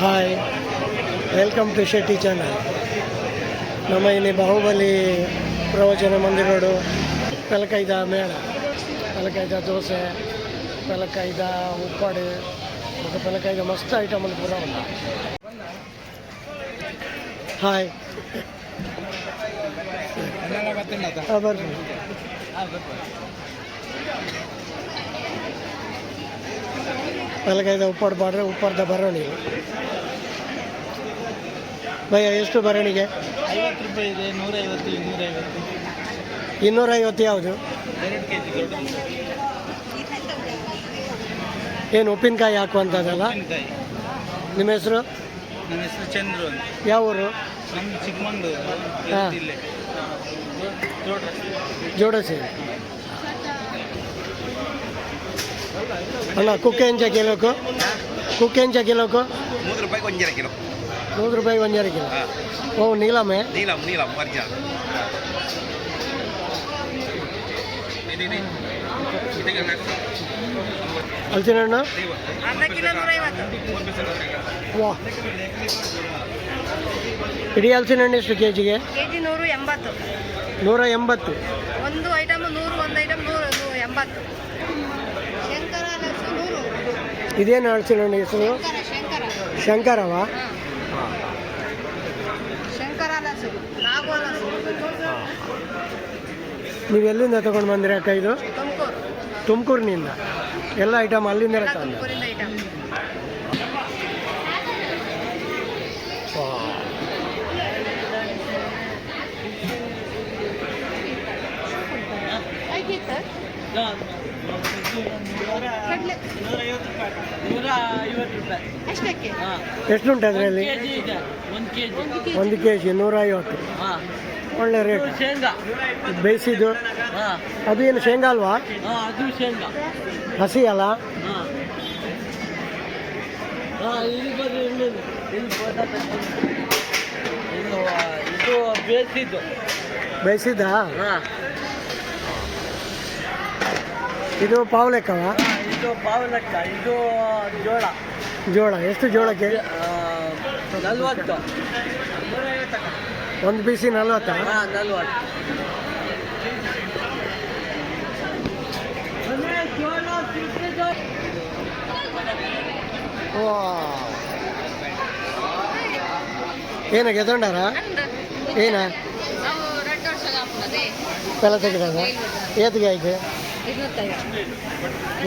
Hi welcome to Shetty channel ನಮ್ಮ ಇಲ್ಲಿ ಬಾಹುಬಲಿ ಪ್ರವಚನ ಮಂದಿರೋಡು ಪೆಲಕೈದ ಮೇಳ ಪೆಲಕೈದ ದೋಸೆ ಪೆಲಕೈದ ಉಪ್ಪಾಡು ಮತ್ತು ಪೆಲಕೈದ ಮಸ್ತ್ ಐಟಮ್ ಅಂತ ಪೂರ ಉಂಟು. ಹಾಯ್ ಬರ್ತೀನಿ ಬರ್ರಿ. ಪೆಲಕೈದ ಉಪ್ಪಾಡು ಬಾಡ್ರೆ ಉಪ್ಪಾಡ್ದ ಬರವಣಿಗೆ. ಭಯ ಎಷ್ಟು ಬರವಣಿಗೆ? ಐವತ್ತು ರೂಪಾಯಿ ಇದೆ ನೂರೈವತ್ತು ಇನ್ನೂರೈವತ್ತು. ಇನ್ನೂರೈವತ್ತು ಯಾವುದು? ಏನು ಉಪ್ಪಿನಕಾಯಿ ಹಾಕುವಂಥದ್ದಲ್ಲ? ನಿಮ್ಮ ಹೆಸರು? ನನ್ನ ಹೆಸರು ಚಂದ್ರು ಅಂತ. ಯಾವ ಊರು? ನಮ್ಮ ಚಿಕ್ಕಮಂಗ್ಳೂರು ಹಾಂ. ಜೋಡಸಿ ಅಣ್ಣ ಕುಕ್ಕೆ ಹೆಂಚ ಕಿಲೋಕು? ಕುಕ್ಕೆ ಹೆಂಚ ಕಿಲೋಕು? ಮೂರು ರೂಪಾಯಿ ಒಂಜರ ಕಿಲೋ. ನೂರು ರೂಪಾಯಿ ಒಂಜರ ಕಿಲೋ? ಓ ನೀಲಮೆ ನೀಲಮ್ ನೀಲಮ್ ಒರಿಜಿನಲ್ ಅಲ್ತಿನ ಅಣ್ಣ? ವಾ. ಇಡೀ ಹಲಸಿನ ಹಣ್ಣು ಎಷ್ಟು ಕೆ ಜಿಗೆ ನೂರ ಎಂಬತ್ತು. ಒಂದು ಐಟಮ್ ನೂರು ಒಂದು ಐಟಮ್ ನೂರು ನೂರು ಎಂಬತ್ತು. ಇದೇನು ಹಲಸಿನ ನನ್ನ ಹೆಸರು? ಶಂಕರ ಶಂಕರ. ಶಂಕರವ? ನೀವೆಲ್ಲಿಂದ ತಗೊಂಡು ಬಂದಿರಿ ಅಕ್ಕ ಇದು? ತುಮಕೂರು. ತುಮಕೂರಿನಿಂದ. ಎಲ್ಲ ಐಟಮ್ ಅಲ್ಲಿಂದ ತಂದ ಐಟಮ್ ಉಂಟು ಅದರಲ್ಲಿ? ಒಂದು ಕೆ ಜಿ ನೂರೈವತ್ತು. ಒಳ್ಳೆ ರೇಟ್. ಶೇಂಗಾ. ಬೇಯಿಸಿದ್ದು? ಹಾಂ. ಅದು ಏನು ಶೇಂಗಾ ಅಲ್ವಾ? ಹಾಂ ಅದು ಶೇಂಗಾ. ಹಸಿ ಅಲ್ಲ? ಹಾಂ ಹಾಂ ಇಲ್ಲಿ ಬರ್ರಿ ಇಲ್ಲಿ ಇಲ್ಲಿ ಫೋಟೋ ತೆಗ್ದು. ಇದು ಇದು ಬೇಸಿದ್ದು ಬೇಯಿಸಿದ್ದ ಹಾಂ ಇದು ಪಾವು ಲೆಕ್ಕವ ಇದು ಪಾವಲಕ್ಕ ಇದು ಜೋಳ. ಜೋಳ ಎಷ್ಟು ಜೋಳಕ್ಕೆ? ನಲ್ವತ್ತು. ಒಂದು ಬಿಸಿ ನಲ್ವತ್ತ? ಹಾಂ ನಲ್ವತ್ತು. ಏನ ಗೆದೊಂಡಾರ ಏನ? ನಾವು ತೆಗೆದ ತೆಗೆದಾಗ? ಏತಿಗೆ ಆಯ್ತು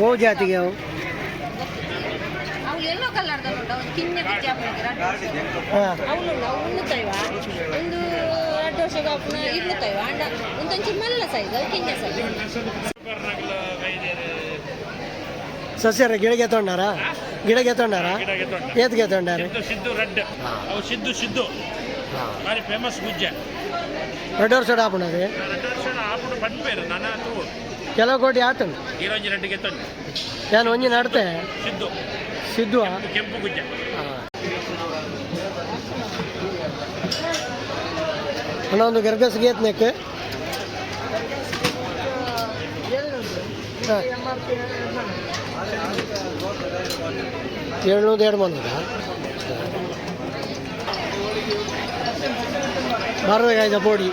ಓ ಜಾತಿಗೆ ಅವು. ಅವು ಎಲ್ಲೋ ಕಲರ್ದ ಉಂಟು. ಒಂದು ಕಿನ್ನ ಬಿಚ್ಚಿ ಹಾಕ್ತಾರೆ ಹಾಂ. ಅವನು ಅವು ಉಣ್ಣುತ್ತೈವ ಒಂದು ಎರಡು ಅಂಡ ಒಂದೊಂಚು ಮಲ್ಲ ಸೈಜ್ ಅದು ಕಿನ್ನ ಸೈಜ್ ಸಸ್ಯರ ಗಿಡಗೆ ತೊಂಡಾರ ಗಿಡಗೆ ತೊಂಡಾರ ಏತ್ಗೆ ತೊಂಡಾರ ಸಿದ್ದು ರೆಡ್. ಅವು ಸಿದ್ದು ಸಿದ್ದು. ಭಾರಿ ಫೇಮಸ್ ಗುಜ್ಜೆ. ಎರಡು ವರ್ಷ ಆಪಣದು ನನ್ನ ಕೆಲವು ಕೋಟಿ ಆತನು ಈರೋಜಿ ರೆಡ್ಡಿಗೆ ತಂದು. ನಾನು ಒಂಜಿ ನಡ್ತೆ? ಸಿದ್ದು. ಸಿದ್ದು ಕೆಂಪು ಗುಜ್ಜ. ಅಣ್ಣ ಒಂದು ಗೇತ್ ನೆಕ್ ಏಳ್ನೂರು ಎರಡು ಬಂದದ ಬರಬೇಕಾಯ್ತ ಪೋಡಿ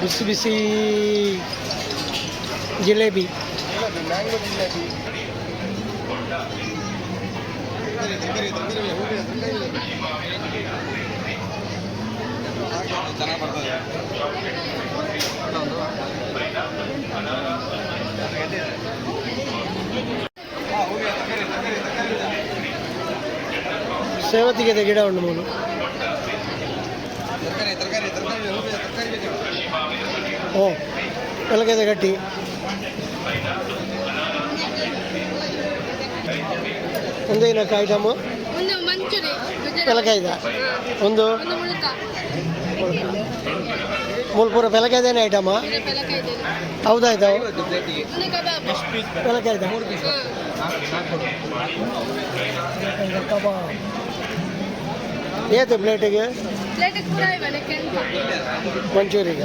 ಬಿಸಿ ಬಿಸಿ ಜಿಲೇಬಿ. ಸೇವತಿಗೆ ಗಿಡ ಉಂಟು ಮೂರು ಓ ಬೆಳಗ್ಗೆ ಗಟ್ಟಿ. ಒಂದೇನ ಮಂಚೂರಿ ಬೆಳಕೈದ ಒಂದು? ಮೂಲ್ಪುರ ಐಟಮ್ಮ ಐಟಮ? ಹೌದಾಯ್ತು ಬೆಳಕೈದ ಏತು ಪ್ಲೇಟಿಗೆ ಮಂಚೂರಿಗೆ.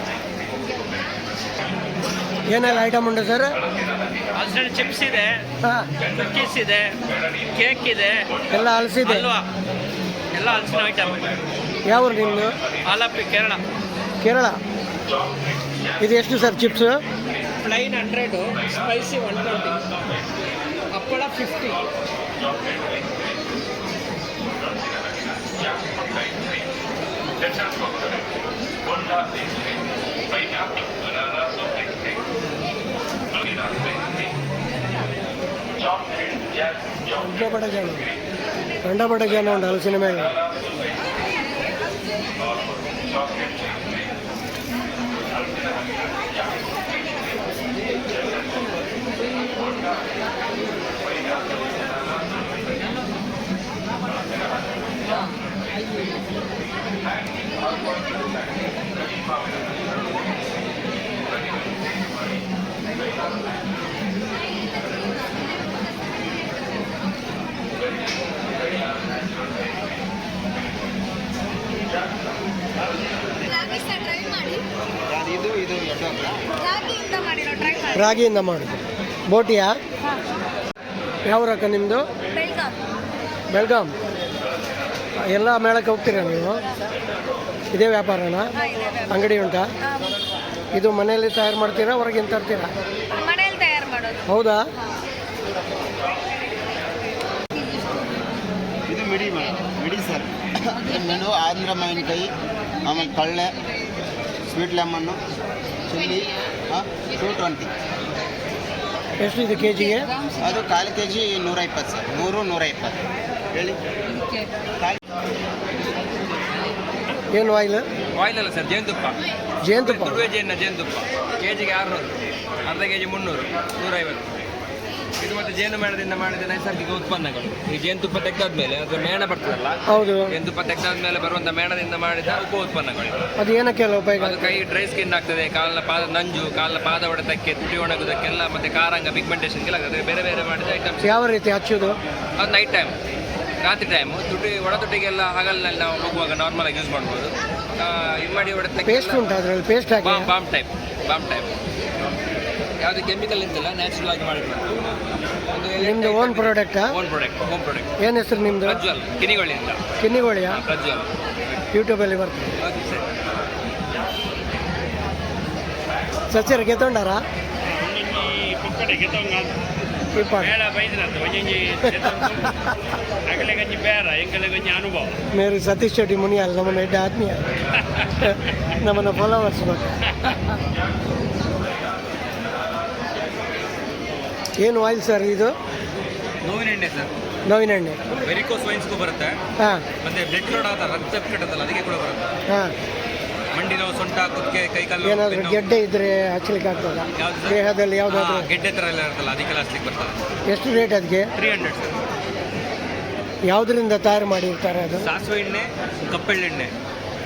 ಏನೆಲ್ಲ ಐಟಮ್ ಉಂಟು ಸರ್ ಹಲಸಿನ ಚಿಪ್ಸ್ ಇದೆ ಹಾಂ. ಕುಕ್ಕೀಸ್ ಇದೆ ಕೇಕ್ ಇದೆ ಎಲ್ಲ ಹಲಸಿದೆ ಎಲ್ಲ ಹಲಸಿನ ಐಟಮ್ ಯಾವ ನಿಮ್ಮದು ಆಲಪ್ಪಿ ಕೇರಳ. ಕೇರಳ. ಇದು ಎಷ್ಟು sir chips plain hundred spicy one twenty ಹಪ್ಪಳ ಫಿಫ್ಟಿ ಬಡ ಜನ ಗಂಡ ಬಡ ಜನ ಉಂಟು ಹಲಸಿನ ಮೇಲೆ ಇದು ಇದು ಎರಡು ರಾಗಿಯಿಂದ ಮಾಡೋದು ಬೋಟಿಯಾ ಯಾವ ರಕ ನಿಮ್ಮದು ಬೆಳಗಾಂ. ಎಲ್ಲ ಮೇಳಕ್ಕೆ ಹೋಗ್ತೀರಾ ನೀವು? ಇದೇ ವ್ಯಾಪಾರನ? ಅಂಗಡಿ ಉಂಟಾ? ಇದು ಮನೆಯಲ್ಲಿ ತಯಾರು ಮಾಡ್ತೀರಾ ಹೊರಗಿಂದ ತರ್ತೀರಾ? ಮನೆಯಲ್ಲಿ ತಯಾರು ಮಾಡೋದು. ಹೌದಾ? ಇದು ಮಿಡಿ ಮಿಡಿ ಸರ್. ಆಂಧ್ರ ಮಾವಿನಕಾಯಿ ಆಮೇಲೆ ಕಳ್ಳೆ sweet lemon chilli two twenty ಎಷ್ಟು ಇದು ಕೆ ಜಿಗೆ ಅದು ಕಾಲು ಕೆ ಜಿ ನೂರ ಇಪ್ಪತ್ತು ಸರ್. ನೂರು ನೂರ ಇಪ್ಪತ್ತು. ಹೇಳಿ. ಕಾಲು ಏನು ಆಯಿಲ್ ಆಯಿಲ್ ಅಲ್ಲ ಸರ್ ಜೇನುತುಪ್ಪ. ಜೇನುತುಪ್ಪ. ಜೇನು ಜೇನುತುಪ್ಪ. ಕೆ ಜಿಗೆ ಆರುನೂರು. ಅರ್ಧ ಕೆ ಜಿ ಮುನ್ನೂರು. ನೂರೈವತ್ತು. ಇದು ಮತ್ತೆ ಜೇನು ಮೇಣದಿಂದ ಮಾಡಿದ ನೈಸರ್ಗಿಕ ಉತ್ಪನ್ನಗಳು. ಈ ಜೇನುತುಪ್ಪ ತೆಗೆದಾದ್ಮೇಲೆ ಅದರ ಮೇಣ ಬರ್ತದಲ್ಲ ಹೌದು. ಜೇನುತುಪ್ಪ ತೆಗೆದಾದ್ಮೇಲೆ ಬರುವಂತ ಮೇಣದಿಂದ ಮಾಡಿದ ಉಪ ಉತ್ಪನ್ನಗಳು. ಅದು ಏನಕ್ಕೆಲ್ಲ ಉಪಯೋಗ? ಅದು ಕೈ ಡ್ರೈ ಸ್ಕಿನ್ ಆಗ್ತದೆ ಕಾಲಿನ ಪಾದ ನಂಜು ಕಾಲಿನ ಪಾದ ಹೊಡೆತಕ್ಕೆ ತುಟಿ ಒಣಗುದಕ್ಕೆಲ್ಲ ಮತ್ತೆ ಕಾರಂಗ ಪಿಗ್ಮೆಂಟೇಷನ್ಗೆಲ್ಲ ಆಗ್ತದೆ. ಬೇರೆ ಬೇರೆ ಮಾಡಿದ ಐಟಮ್ಸ್ ಯಾವ ರೀತಿ ಹಚ್ಚೋದು? ಅದು ನೈಟ್ ಟೈಮ್ ರಾತ್ರಿ ಟೈಮು ತುಟಿ ಒಡ ತುಟಿಗೆಲ್ಲ ಹಗಲಿನಲ್ಲಿ ನಾವು ಹೋಗುವಾಗ ನಾರ್ಮಲ್ ಆಗಿ ಯೂಸ್ ಮಾಡ್ಬೋದು. ಇದು ಇಮ್ಮಡಿ ಹೊಡೆತಕ್ಕೆ ಪೇಸ್ಟ್ ಉಂಟು ಅದರಲ್ಲಿ? ಪೇಸ್ಟ್ ಹಾಕಿ ಬಾಂಬ್ ಟೈಪ್ ಬಾಂಬ್ ಟೈಪ್ ಯಾವುದು ಕೆಮಿಕಲ್ ಇಂತಿಲ್ಲ ನ್ಯಾಚುರಲ್ ಆಗಿ ಮಾಡಿದ್ದು ನಿಮ್ದು own ಪ್ರಾಡಕ್ಟಾ own product home product ಏನು ಹೆಸರು ನಿಮ್ಮದು ಪ್ರಜ್ವಲ್ ಕಿನಿಗಳಿಂದ ಕಿನ್ನಿಗೋಳಿಯಾ ಪ್ರಜ್ವಲ್. ಯೂಟ್ಯೂಬಲ್ಲಿ ಬರ್ತದೆ. Okay sir. ಸಸ್ಯರ ಗೆತ್ತೊಂಡಾರ ಪುಕ್ಕಡೆ ಬೇಡ ಬೈದ್ರಂತ ಒಂಜಿ ಅಗಲೆ ಗಂಜಿ ಬೇರ ಎಂಗಲೆ ಗಂಜಿ ಅನುಭವ. ಮೇರು ಸತೀಶ್ ಶೆಟ್ಟಿ ಮುನಿಯಾಲ್ ನಮ್ಮನ್ನ ಎಡ್ಡ ಆತ್ಮೀಯ ನಮ್ಮನ್ನ ಫಾಲೋವರ್ಸ್ ಬೇಕು ಏನು ಆಯಿಲ್ ಸರ್ ಇದು? ನೋವಿನ ಎಣ್ಣೆ ಸರ್ ನೋವಿನ ಎಣ್ಣೆ. ವೆರಿಕೋಸ್ ವೈನ್ಸ್ಗೂ ಬರುತ್ತೆ. ಹಾಂ. ಮತ್ತೆ ಬ್ಲಡ್ ಕ್ಲಾಟ್ ಆದ ರಕ್ತ ಕಟ್ಟದಲ್ಲ ಅದಕ್ಕೆ ಕೂಡ ಬರುತ್ತೆ. ಹಾಂ. ಮಂಡಿ ನೋವು ಸೊಂಟ ಕುತ್ತಿಗೆ ಕೈ ಕಾಲು ಏನಾದರೂ. ಗೆಡ್ಡೆ ಇದ್ರೆ ಹಚ್ಚಲಿಕ್ಕೆ ಆಗ್ತದ? ದೇಹದಲ್ಲಿ ಯಾವುದಾದ್ರು? ಗೆಡ್ಡೆ ಥರ ಎಲ್ಲ ಇರುತ್ತಲ್ಲ ಅದಕ್ಕೆಲ್ಲ ಹಚ್ಚಲಿಕ್ಕೆ ಬರ್ತದೆ. ಎಷ್ಟು ರೇಟ್ ಅದಕ್ಕೆ ತ್ರೀ ಹಂಡ್ರೆಡ್ ಸರ್ ಯಾವುದರಿಂದ ತಯಾರು ಮಾಡಿರ್ತಾರೆ ಅದು? ಸಾಸಿವೆ ಎಣ್ಣೆ ಕಪ್ಪೆಳ್ಳೆಣ್ಣೆ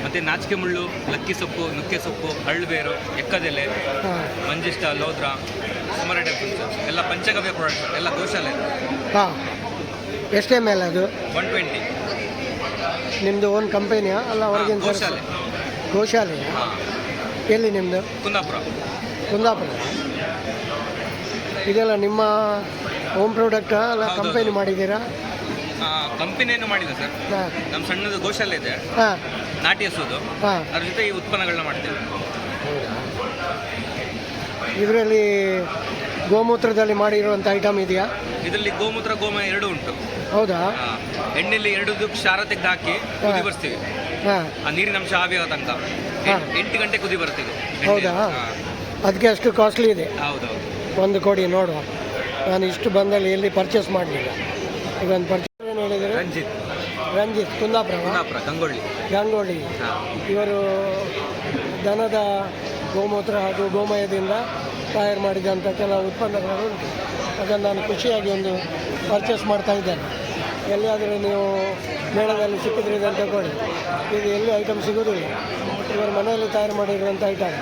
ಮತ್ತೆ ನಾಚಿಕೆ ಮುಳ್ಳು ಲಕ್ಕಿ ಸೊಪ್ಪು ನುಕ್ಕೆ ಸೊಪ್ಪು ಹಳ್ಳುಬೇರು ಎಕ್ಕದೆಲೆ ಹಾಂ. ಮಂಜಿಷ್ಟ ಲೋದ್ರ. ಸುಮಾರು ಟೈಪ್ಸ್ ಎಲ್ಲ ಪಂಚಗವ್ಯ ಪ್ರಾಡಕ್ಟ್ ಎಲ್ಲ ಗೋಶಾಲೆ. ಹಾಂ. ಎಷ್ಟೇ ಮೇಲೆ ಅದು? ಒನ್ ಟ್ವೆಂಟಿ ನಿಮ್ಮದು ಓನ್ ಕಂಪನಿಯಾ ಅಲ್ಲ ಹೊರಗಿನ ಗೋಶಾಲೆ. ಗೋಶಾಲೆ? ಎಲ್ಲಿ ನಿಮ್ಮದು ಕುಂದಾಪುರ. ಕುಂದಾಪುರ. ಇದೆಲ್ಲ ನಿಮ್ಮ ಹೋಮ್ ಪ್ರಾಡಕ್ಟಾ ಅಲ್ಲ ಕಂಪನಿ. ಮಾಡಿದ್ದೀರಾ? ಕಂಪನಿಯನ್ನು ಮಾಡಿಲ್ಲ ಸರ್ ಹಾಂ. ನಮ್ಮ ಸಣ್ಣದು ಗೋಶಾಲೆ ಇದೆ. ಹಾಂ. ನಾಟಿ ಹಸುದು ಹಾಂ. ಅದ್ರ ಜೊತೆ ಈ ಉತ್ಪನ್ನಗಳನ್ನ ಮಾಡ್ತೇವೆ. ಇದರಲ್ಲಿ ಗೋಮೂತ್ರದಲ್ಲಿ ಮಾಡಿರುವಂಥ ಐಟಮ್ ಇದೆಯಾ? ಇದರಲ್ಲಿ ಗೋಮೂತ್ರ ಗೋಮ ಎರಡು ಉಂಟು. ಹೌದಾ? ಎಣ್ಣೆಯಲ್ಲಿ ಎರಡು ಕ್ಷಾರ ತೆಗೆದು ಹಾಕಿ ಕುದಿ ಬರ್ತೀವಿ. ಹಾಂ. ಆ ನೀರಿನ ಅಂಶ ಆವಿಯ ತನಕ. ಎಂಟು ಗಂಟೆ ಕುದಿ ಬರ್ತೀವಿ ಹೌದಾ. ಅದಕ್ಕೆ ಅಷ್ಟು ಕಾಸ್ಟ್ಲಿ ಇದೆ. ಹೌದೌದು. ಒಂದು ಕೊಡಿ ನೋಡುವ. ನಾನು ಇಷ್ಟು ಬಂದಲ್ಲಿ ಎಲ್ಲಿ ಪರ್ಚೇಸ್ ಮಾಡಲಿಲ್ಲ. ಈಗ ಒಂದು ಪರ್ಚೇಸ್ ಏನು ಹೇಳಿದರೆ? ರಂಜಿತ್. ರಂಜಿತ್ ಕುಂದಾಪುರ ಕುಂದಾಪುರ ಗಂಗೊಳ್ಳಿ. ಗಂಗೊಳ್ಳಿ. ಇವರು ದನದ ಗೋಮೂತ್ರ ಹಾಗೂ ಗೋಮಯದಿಂದ ತಯಾರು ಮಾಡಿದಂಥ ಕೆಲವು ಉತ್ಪನ್ನಗಳು ಉಂಟು. ಅದನ್ನು ನಾನು ಖುಷಿಯಾಗಿ ಒಂದು ಪರ್ಚೇಸ್ ಮಾಡ್ತಾ ಇದ್ದೇನೆ. ಎಲ್ಲಿಯಾದರೂ ನೀವು ಮೇಳದಲ್ಲಿ ಸಿಕ್ಕಿದ್ರೆ ಇದನ್ನು ತಗೊಳ್ಳಿ. ಇದು ಎಲ್ಲಿ ಐಟಮ್ ಸಿಗೋದಿಲ್ಲ. ಇವರು ಮನೆಯಲ್ಲಿ ತಯಾರು ಮಾಡಿರುವಂಥ ಐಟಮ್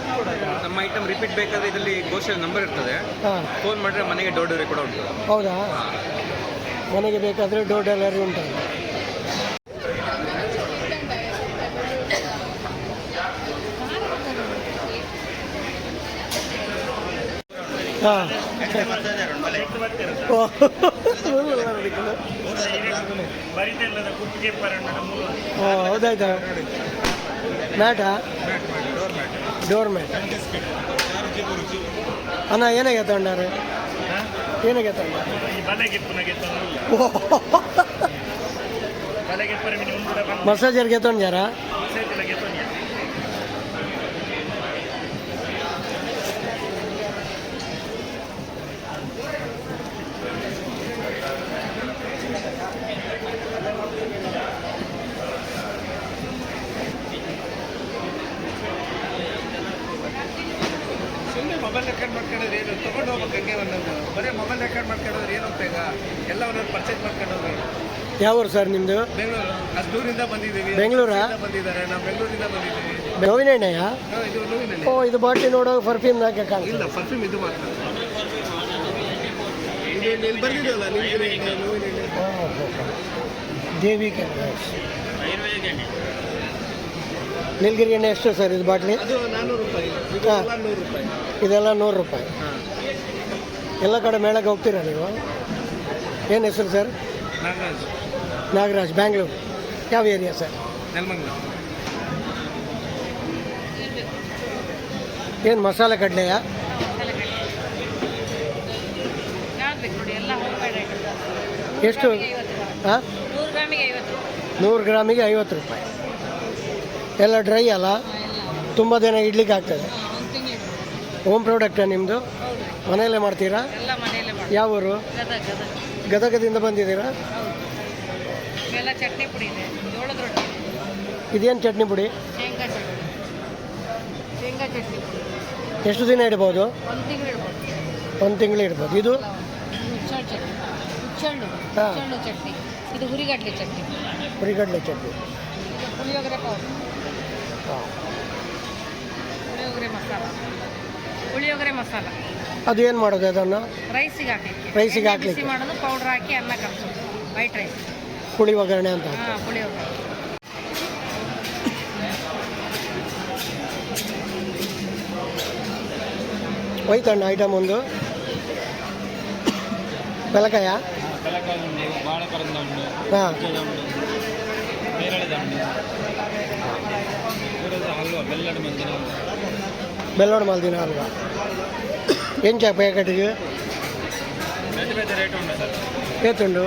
ನಮ್ಮ ಐಟಮ್ ರಿಪೀಟ್ ಬೇಕಾದ್ರೆ ಇದರಲ್ಲಿ ಗೋಶಲ್ ನಂಬರ್ ಇರ್ತದೆ. ಹಾಂ. ಫೋನ್ ಮಾಡಿದ್ರೆ ಮನೆಗೆ ಡೋರ್ ಡೆಲಿವರಿ ಕೂಡ ಉಂಟು. ಹೌದಾ? ಮನೆಗೆ ಬೇಕಾದರೆ ಡೋರ್ ಡೆಲಿವರಿ ಉಂಟು. ಹಾಂ. ಓ ಹೌದಾಯ್ತಾ? ಮ್ಯಾಟಾ? ಡೋರ್ ಮ್ಯಾಟ್ ಅಣ್ಣ ಏನಾಗೆ ತಗೊಂಡಾರೆ ಏನಾಗೆ ತಗೊಂಡ ಈ ಬಲೆಗೆ ಪುನಗೆ ತಂದಿಲ್ಲ ಬಲೆಗೆ ಪರ ಮಿನಿ ಮುಂದೆ ಬಂದು ಮಸಾಜರ್ಗೆ ತೊಂದ್ಯಾರಾ ಸೇತುವೆಗೆ ತಂದಿಲ್ಲ ಸುಮ್ಮನೆ ಮೊಬೈಲ್ ರೆಕಾರ್ಡ್ ಮಾಡ್ಕೊಂಡ್ರೆ ಏನು? ತೊಗೊಂಡು ಹೋಗ್ಬೇಕು ಹಂಗೆ ಒಂದೊಂದು ಬರೀ ಮೊಬೈಲ್ ರೆಕಾರ್ಡ್ ಮಾಡ್ಕೊಂಡ್ರೆ ಏನು ಉಪಯೋಗ ಎಲ್ಲ ಒಂದೊಂದು ಪರ್ಚೇಸ್ ಮಾಡ್ಕೊಂಡು ಹೋಗಿ ಯಾವ ಊರು ಸರ್ ನಿಮ್ಮದು ಬೆಂಗಳೂರು. ಅಷ್ಟೂರಿಂದ ಬಂದಿದ್ದೀವಿ. ಬೆಂಗಳೂರಾ? ಬಂದಿದ್ದಾರೆ. ನಾವು ಬೆಂಗಳೂರಿಂದ ಬಂದಿದ್ದೀವಿ. ನೋವಿನ ಎಣ್ಣೆಯ ಓ ಇದು ಬಾಟ್ಲಿ ನೋಡೋ ಪರ್ಫ್ಯೂಮ್ ಹಾಕಿ ಇಲ್ಲ ಪರ್ಫ್ಯೂಮ್ ಇದು ಮಾತ್ರ. ಬರ್ತಿದ್ದಲ್ಲ ಇಲ್ಲಿ ನಿಮಗೆ ನೋವಿನ ಎಣ್ಣೆ. ದೇವಿ ಕ್ಯಾನ್ವಾಸ್ ನೀಲಗಿರಿ ಎಣ್ಣೆ ಎಷ್ಟು ಸರ್ ಇದು ಬಾಟ್ಲಿ? ಅದು ನಾನ್ನೂರು ರೂಪಾಯಿ. ಇದು ಹಾ. ಎಲ್ಲ ನೂರು ರೂಪಾಯಿ. ಇದೆಲ್ಲ ನೂರು ರೂಪಾಯಿ. ಎಲ್ಲ ಕಡೆ ಮೇಳಕ್ಕೆ ಹೋಗ್ತೀರಾ ನೀವು? ಏನು ಹೆಸರು ಸರ್? ನಾಗರಾಜ್. ನಾಗರಾಜ್ ಬ್ಯಾಂಗ್ಳೂರು. ಯಾವ ಏರಿಯಾ ಸರ್? ನೆಲಮಂಗಲ. ಏನು ಮಸಾಲೆ ಕಡಲೆಯಾ? ಎಷ್ಟು? ಹಾಂ? ನೂರು ಗ್ರಾಮಿಗೆ ಐವತ್ತು ರೂಪಾಯಿ. ಎಲ್ಲ ಡ್ರೈ ಅಲ್ಲ. ತುಂಬ ದಿನ ಇಡ್ಲಿಕ್ಕೆ ಆಗ್ತದೆ. ಹೋಮ್ ಪ್ರಾಡಕ್ಟಾ ನಿಮ್ಮದು ಮನೆಯಲ್ಲೇ ಮಾಡ್ತೀರಾ? ಯಾವ ಊರು? ಗದಗ ಗದಗ. ಗದಗದಿಂದ ಬಂದಿದ್ದೀರಾ? ಇದೇನು ಚಟ್ನಿ ಪುಡಿ? ಎಷ್ಟು ದಿನ ಇಡ್ಬೋದು? ಒಂದು ತಿಂಗಳು ಇಡ್ಬೋದು. ಇದು? ಹುರಿಗಡ್ಲೆ ಚಟ್ನಿ. ಹುರಿಗಡಲೆ ಚಟ್ನಿ. ಪುಳಿಯೋಗರೆ ಮಸಾಲ. ಪುಳಿಯೋಗರೆ ಮಸಾಲ. ಅದು ಏನು ಮಾಡೋದು ಅದನ್ನು? ರೈಸಿಗೆ ಹಾಕಲಿಕ್ಕೆ. ರೈಸಿಗೆ ಹಾಕಿ ಹಾಕ್ಲಿಕ್ಕೆ. ಬಿಸಿ ಮಾಡೋದು ಪೌಡರ್ ಹಾಕಿ ಅನ್ನ ಕಲಸೋದು. ವೈಟ್ ರೈಸ್ ಪುಳಿ ಒಗ್ಗರಣೆ ಅಂತ. ಹಾಂ ಪುಳಿಯೋಗರೆ ಹೋಯ್ತಣ್ಣ ಐಟಮ್ ಒಂದು. ಬೆಲಕಾಯ? ಕಲಕಾಲ ಉಂಟು ಬಾಳೆಪರದ ಉಂಟು ಹಾಂ. ಉಂಟು ಬೆಲ್ಲೋಡು ಮಾಲ್ದಿನ ಅಲ್ವಾ? ಏನು ಚಾ ಪ್ಯಾಕೆಟ್ಗೆ? ಏತುಂಡು?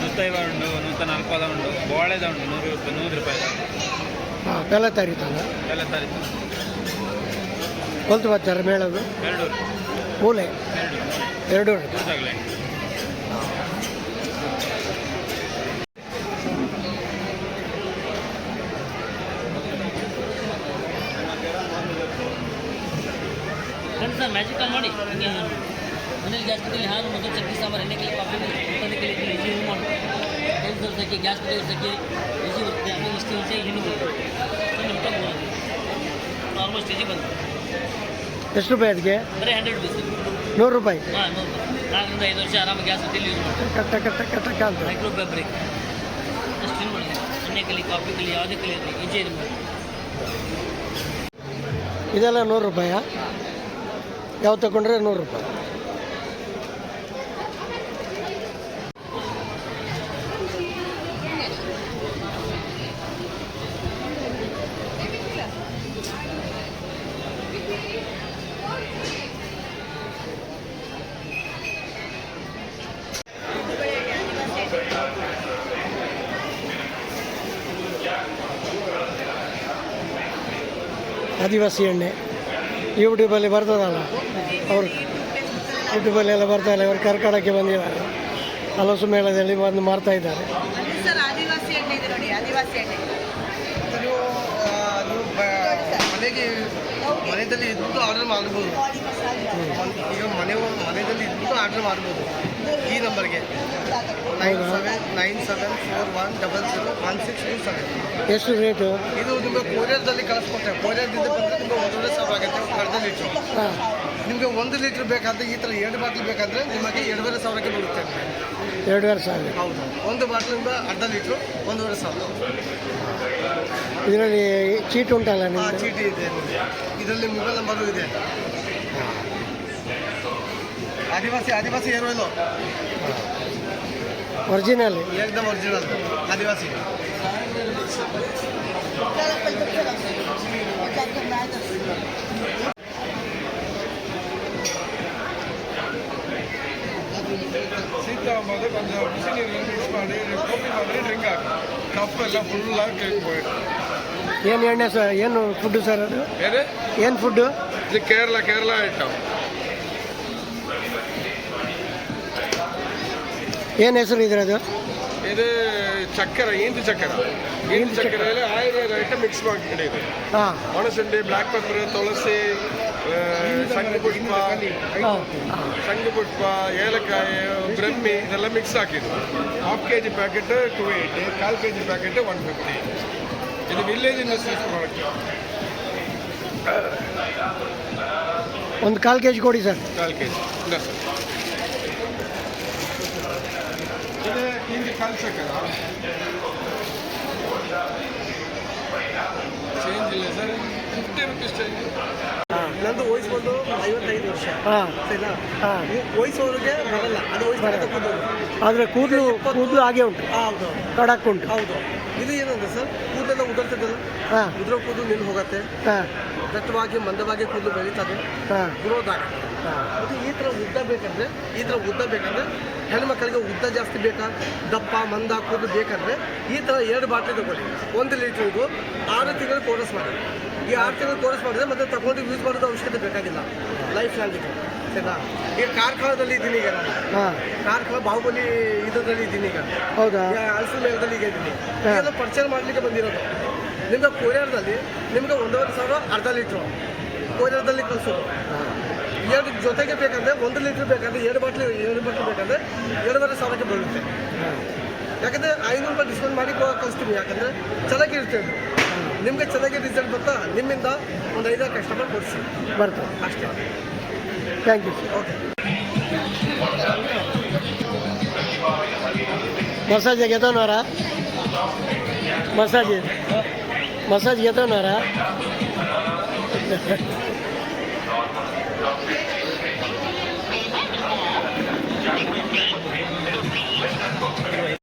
ನೂತೈವ ಉಂಟು ನೂತ ನಾಲ್ಪದ ಬಾಳೆದ ಉಂಡು ನೂರು ನೂರು ರೂಪಾಯಿ ಹಾಂ ಬೆಲ್ಲ ತರಿತಾನೆ ಬೆಲ್ಲ ಕೊಲ್ತು ಬರ್ತಾರೆ ಮೇಳದು? ಎರಡು ಮೂಲೆ? ಎರಡು ಸರ್ ಮ್ಯಾಜಿಕಲ್ ಮಾಡಿ ಹಿಂಗೆ ಮನೇಲಿ ಗ್ಯಾಸ್ ಕಟ್ಟಲಿ ಹಾಲು ಮತ್ತು ಚಟ್ನಿ ಸಾಂಬಾರು ಎಣ್ಣೆ ಕಲಿ ಕಾಫಿ ಉತ್ತಂದು ಕಲಿ ಈಸಿ ಯೂಸ್ ಮಾಡಿ. ಕೈಲಿ ತೋರ್ಸೋಕ್ಕೆ ಗ್ಯಾಸ್ ಕಟ್ಟಿ ಇರ್ಸೋಕ್ಕೆ ಈಸಿ ಬರುತ್ತೆ ಆಮೇಲೆ ಇಷ್ಟು ಈಸಿ ಹಿಂಡು ಬರುತ್ತೆ ಆಲ್ಮೋಸ್ಟ್ ಈಸಿ ಬಂತು. ಎಷ್ಟು ರೂಪಾಯಿ ಅದಕ್ಕೆ? ಬರೀ ಹಂಡ್ರೆಡ್ ರುಪೀಸ್ ನೂರು ರೂಪಾಯಿ. ಹಾಂ ನೂರು ನಾಲ್ಕರಿಂದ ಐದು ವರ್ಷ ಆರಾಮ ಗ್ಯಾಸ್ ಕಟ್ಟಲಿ ಯೂಸ್ ಮಾಡ್ತಾರೆ ಕಟ್ಟ ಕಟ್ಟ ಅಂತ. ಮೈಕ್ರೋ ಫ್ಯಾಬ್ರಿಕ್ ಅಷ್ಟು ತಿನ್ ಮಾಡಿ ಎಣ್ಣೆ ಕಲಿ ಕಾಫಿ ಕಲಿ ಯಾವುದೇ ಕಲಿ ಇರಲಿ. ಈಜಿ ಇದು ಮಾಡಿ ಇದೆಲ್ಲ ನೂರು ರೂಪಾಯಾ? ಯಾವ ತಗೊಂಡ್ರೆ ನೂರು ರೂಪಾಯಿ ಆದಿವಾಸಿ ಎಣ್ಣೆ ಯೂಟ್ಯೂಬಲ್ಲಿ ಬರ್ತದಲ್ಲ ಅವರು ಯೂಟ್ಯೂಬಲ್ಲಿ ಎಲ್ಲ ಬರ್ತಾಯಿಲ್ಲ ಇವರು ಕರ್ಕಡಕ್ಕೆ ಬಂದಿದ್ದಾರೆ. ಹಲಸು ಮೇಳದಲ್ಲಿ ಬಂದು ಮಾರ್ತಾ ಇದ್ದಾರೆ. ಮನೆಯಲ್ಲಿ ಇದ್ದು ಆರ್ಡರ್ ಮಾಡ್ಬೋದು. ಈಗ ಮನೆ ಮನೆಯಲ್ಲಿ ಇದ್ದು ಆರ್ಡರ್ ಮಾಡ್ಬೋದು. ಈ ನಂಬರ್ಗೆ. Nine seven nine seven four one double zero one six two seven. ಎಷ್ಟು ರೇಟು? ಇದು ನಿಮಗೆ ಕೊರಿಯರ್ದಲ್ಲಿ ಕಳಿಸ್ಕೊಡ್ತೇವೆ ಕೊರಿಯರ್ದಿಂದ ಬಂದರೆ ನಿಮಗೆ ಒಂದೂವರೆ ಸಾವಿರ ಆಗುತ್ತೆ ಅರ್ಧ ಲೀಟ್ರು. ನಿಮಗೆ ಒಂದು ಲೀಟ್ರ್ ಬೇಕಾದ್ರೆ ಈ ಥರ ಎರಡು ಬಾಟ್ಲು ಬೇಕಾದರೆ ನಿಮಗೆ ಎರಡೂವರೆ ಸಾವಿರಕ್ಕೆ ಬರುತ್ತೆ ಎರಡೂವರೆ ಸಾವಿರ. ಹೌದು. ಒಂದು ಬಾಟ್ಲಿಂದ ಅರ್ಧ ಲೀಟ್ರು ಒಂದೂವರೆ ಸಾವಿರ. ಇದರಲ್ಲಿ ಚೀಟಿ ಉಂಟಲ್ಲ ಚೀಟಿ ಇದೆ. ಇದರಲ್ಲಿ ಮೊಬೈಲ್ ನಂಬರು ಇದೆ. ಆದಿವಾಸಿ ಆದಿವಾಸಿ ಏರ್ ಆಯಿಲು ಒರಿಜಿನಲ್ ಏಕ್ದಮ್ ಒರಿಜಿನಲ್ ಆದಿವಾಸಿ. ಶೀತ ಅಂಬೋದು ಕೊಂಚ ಬಿಸಿ ನೀರು ಮಿಕ್ಸ್ ಮಾಡಿ ಕಾಫಿ ಮಾಡಿ ಡ್ರಿಂಕ್ ಹಾಕಿ. ಕಪ್ ಎಲ್ಲ ಫುಲ್ಲಾಗಿ ಕೇಳ್ಬೋದು ಏನು ಎಣ್ಣೆ ಸರ್ ಏನು ಫುಡ್ಡು ಸರ್ ಅದು? ಏನೇ? ಏನು ಫುಡ್ಡು ಇದು ಕೇರಳ ಕೇರಳ ಐಟಮ್ ಏನು ಹೆಸರು ಇದ್ರದು ಇದು ಚಕ್ಕರ ಈಂದು ಚಕ್ಕರ. ಈಂದು ಚಕ್ಕೆರೆಯಲ್ಲಿ ಆಯುರ್ವೇದ ಐಟಮ್ ಮಿಕ್ಸ್ ಮಾಡಿ ಇದೆ. ಹಾಂ. ಒಣಸುಂಡಿ ಬ್ಲ್ಯಾಕ್ ಪೆಪ್ಪರ್ ತುಳಸಿ ಸಣ್ಣ ಶಂಕು ಪುಷ್ಪ ಸಣ್ಣ ಶಂಕು ಪುಷ್ಪ ಏಲಕಾಯಿ ಬ್ರಹ್ಮಿ ಇದೆಲ್ಲ ಮಿಕ್ಸ್ ಹಾಕಿದ್ದು. Half K G packet two eighty ಕಾಲು K G packet one fifty ಇದು ವಿಲೇಜ್ ಇಂಡಸ್ಟ್ರೀಸ್ ಪ್ರಾಡಕ್ಟ್ ಒಂದು ಕಾಲು ಕೆ ಜಿ ಕೊಡಿ ಸರ್. ಕಾಲು ಕೆ ಜಿ ಇಲ್ಲ ಸರ್ ಇದು ಹಿಂದಿ ಕಲ್ಸಕ್ಕಲ್ಲ? ಚೇಂಜ್ ಇಲ್ಲ ಸರ್. ಫಿಫ್ಟಿ ರುಪೀಸ್ ಚೇಂಜ್ ನಂದು ವಯಸ್ಸು ಬಂದು ಐವತ್ತೈದು ವರ್ಷ. ಹಾಂ. ಸರಿನಾ? ಬರಲ್ಲ. ಅದು ವಯಸ್ಸು ಕೂದಲು ಆದರೆ ಕೂದಲು ಕೂದಲು ಹಾಗೆ ಉಂಟು. ಹೌದು. ಕಡಕ್ ಉಂಟು. ಹೌದು. ಇದು ಏನಂದ್ರೆ ಸರ್ ಕೂದಲೆಲ್ಲ ಉದುರ್ತದಲ್ಲ ಹಾಂ. ಉದುರೋ ಕೂದಲು ನಿಲ್ ಹೋಗುತ್ತೆ. ದಟ್ಟವಾಗಿ ಮಂದವಾಗಿ ಕೂದಲು ಬೆಳೀತದೆ. ಗ್ರೋತ್ ಆಗುತ್ತೆ ಮತ್ತು ಈ ಥರ ಉದ್ದ ಬೇಕಂದ್ರೆ ಈ ಥರ ಉದ್ದ ಬೇಕಂದ್ರೆ ಹೆಣ್ಮಕ್ಳಿಗೆ ಉದ್ದ ಜಾಸ್ತಿ ಬೇಕಾ? ದಪ್ಪ ಮಂದ ಕೂದಲು ಬೇಕಂದ್ರೆ ಈ ಥರ ಎರಡು ಬಾಟ್ಲಿ ತಗೊಳ್ಳಿ. ಒಂದು ಲೀಟ್ರ್ ಇದು. ಆರು ತಿಂಗಳು ಕೋರ್ಸ್ ಮಾಡಿ ಈ ಆರು ತಿಂಗಳು ಕೋರ್ಸ್ ಮಾಡಿದ್ರೆ ಮತ್ತೆ ತಗೊಂಡು ಯೂಸ್ ಮಾಡೋದು ಅವಶ್ಯಕತೆ ಬೇಕಾಗಿಲ್ಲ. ಲೈಫ್ ಲಾಂಗ್ ಸರಿನಾ ಈಗ ಕಾರ್ಕಳದಲ್ಲಿ ಇದ್ದೀನಿ ಈಗ ನಾನು. ಹಾಂ. ಕಾರ್ಖಾನ ಬಾಹುಬಲಿ ಇದರಲ್ಲಿ ಇದ್ದೀನಿ ಈಗ. ಹೌದಾ? ಅಲ್ಸು ಮೇಲದಲ್ಲಿ ಈಗ ಇದ್ದೀನಿ. ಇದೆಲ್ಲ ಪರ್ಚೇಸ್ ಮಾಡಲಿಕ್ಕೆ ಬಂದಿರೋದು. ನಿಮ್ಗೆ ಕೊರಿಯರ್ದಲ್ಲಿ ನಿಮ್ಗೆ ಒಂದೂವರೆ ಸಾವಿರ ಅರ್ಧ ಲೀಟ್ರು ಕೊರಿಯರ್ದಲ್ಲಿ ಕಳಿಸೋದು ಎರಡು ಜೊತೆಗೆ ಬೇಕಂದ್ರೆ ಒಂದು ಲೀಟ್ರ್ ಬೇಕಂದ್ರೆ ಎರಡು ಬಾಟ್ಲಿ ಎರಡು ಬಾಟ್ಲಿ ಬೇಕಂದ್ರೆ ಎರಡೂವರೆ ಸಾವಿರಕ್ಕೆ ಬರುತ್ತೆ ಯಾಕಂದ್ರೆ ಐನೂರು ರೂಪಾಯಿ ಡಿಸ್ಕೌಂಟ್ ಮಾಡಿ ಕಳಿಸ್ತೀನಿ ಯಾಕಂದ್ರೆ ಚೆನ್ನಾಗಿರುತ್ತೆ ಅದು. ನಿಮಗೆ ಚೆನ್ನಾಗಿ ರಿಸಲ್ಟ್ ಬರ್ತಾ ನಿಮ್ಮಿಂದ ಒಂದು ಐದಾರು ಕಸ್ಟಮರ್ ಕೊಡಿಸಿ. ಬರ್ತದೆ. ಅಷ್ಟೇ. thank you. Massage okay. gitu nora? Massage? Massage gitu nora?